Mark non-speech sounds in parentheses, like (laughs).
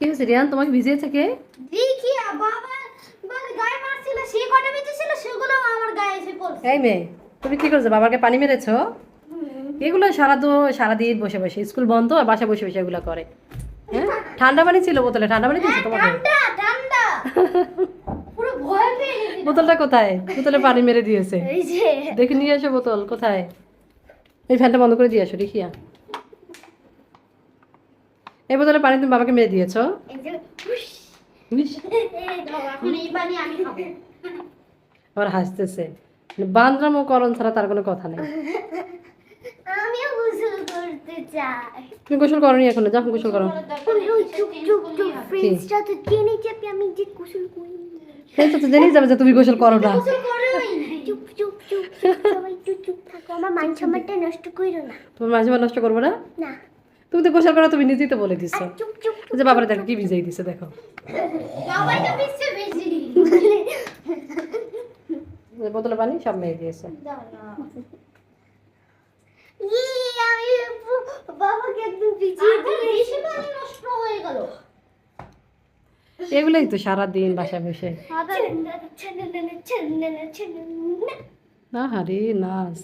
কি হয়েছে রিয়ান? তোমাকে ভিজিয়েছে কে? দেখি বাবা মানে গায়ে মারছিল সে কটা বেঁচেছিল সেগুলো আমার গায়ে এসে পড়ছে। এই মেয়ে তুমি কি করছ? বাবাকে পানি মেরেছো? এগুলো সারা তো সারাদিন বসে বসে স্কুল বন্ধ আর বাসা বসে বসে এগুলো করে। হ্যাঁ? ঠান্ডা পানি ছিল বোতলে ঠান্ডা পানি দিয়েছ তোমাকে? (laughs) গেছি। বোতলটা কোথায়? বোতলে পানি মেরে দিয়েছে। দেখে নিয়ে আসো বোতল কোথায়? এই ফ্যানটা বন্ধ করে দিয়ে আসো দেখিয়া এই বোতলে পানি তুমি বাবাকে মেরে দিয়েছ। এই যে হুশ। ইস, এই দাও, এখন এই পানি আমি খাব। আবার হাসতেছে। বান্দরাম ও করণ ছাড়া তার কোনো কথা নেই। আমিও গোসল করতে চাই। তুমি গোসল করনি এখন? যাও গোসল করো। তো জেনে যাবে আমি যে গোসল করি। সেই তো তো জেনেই যাবে যে তুমি গোসল করো না। গোসল চুপ চুপ চুপ সবাই একটু চুপ থাকো। আমার মান সম্মানটা নষ্ট করো না। তুমি মাঝে মাঝে নষ্ট করব না? না। তুমি তো গোসল করো তুমি নিজেই তো বলে চুপ যে বাবারে দেখো কি ভিজাই দিছে দেখো। বোতলে পানি সব মেরে দিয়েছে। ইয়ে, আমি বাবাকে একদম ভিজিয়ে দিয়ে বেশি পানি নষ্ট হয়ে গেল। এগুলোই তো সারাদিন বসে। ছেলে না হারে নাচ